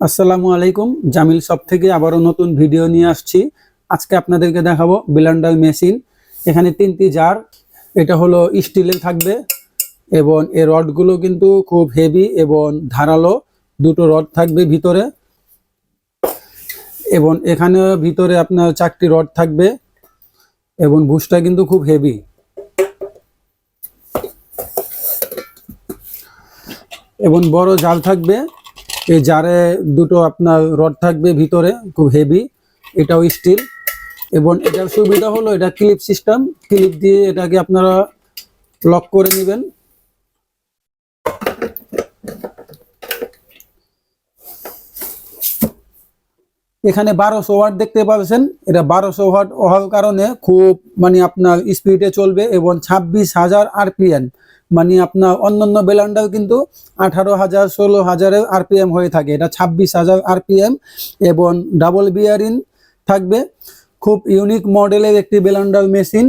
আসসালামু আলাইকুম, জামিল সব থেকে আবারও নতুন ভিডিও নিয়ে আসছি। আজকে আপনাদেরকে দেখাবো ব্লেন্ডার মেশিন। এখানে তিনটি জার, এটা হলো স্টিলের থাকবে এবং এই রডগুলো কিন্তু খুব হেভি এবং ধারালো, দুটো রড থাকবে ভিতরে এবং এখানে ভিতরে আপনার চারটি রড থাকবে এবং বুশটা কিন্তু খুব হেভি। এবং বড় জাল থাকবে এই জারে দুটো আপনার রড থাকবে ভিতরে, খুব হেভি এটাও স্টিল এবং এটার সুবিধা হলো এটা ক্লিপ সিস্টেম ক্লিপ দিয়ে এটাকে আপনারা লক করে নেবেন। এখানে বারোশো ওয়াট দেখতে পাচ্ছেন। এটা বারোশো ওয়াট হওয়ার কারণে খুব মানে আপনার স্পিডে চলবে এবং ছাব্বিশ হাজার আরপিএম মানে আপনার অন্যান্য বেলান্ডার কিন্তু আঠারো হাজার, ষোলো হাজারের আরপিএম হয়ে থাকে। এটা ছাব্বিশ হাজার আরপিএম এবং ডাবল বিয়ারিং থাকবে। খুব ইউনিক মডেলের একটি বেলান্ডার মেশিন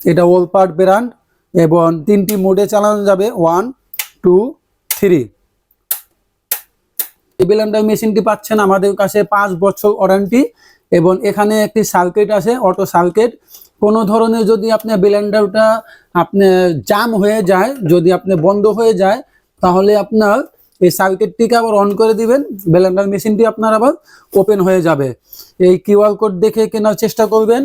এটা ওলপার্ট ব্র্যান্ড এবং তিনটি মোডে চালানো যাবে। ওয়ান টু থ্রি এই ব্লেন্ডার মেশিনটি পাচ্ছেন আমাদের কাছে পাঁচ বছর ওয়ারেন্টি এবং এখানে একটি সার্কিট আছে, অটো সার্কিট কোনো ধরনের যদি আপনার ব্লেন্ডারটা আপনার জাম হয়ে যায়, যদি আপনি বন্ধ হয়ে যায়, তাহলে আপনার এই সার্কিটটিকে আবার অন করে দিবেন, ব্লেন্ডার মেশিনটি আপনার আবার ওপেন হয়ে যাবে। এই কিউআর কোড দেখে কেনার চেষ্টা করবেন।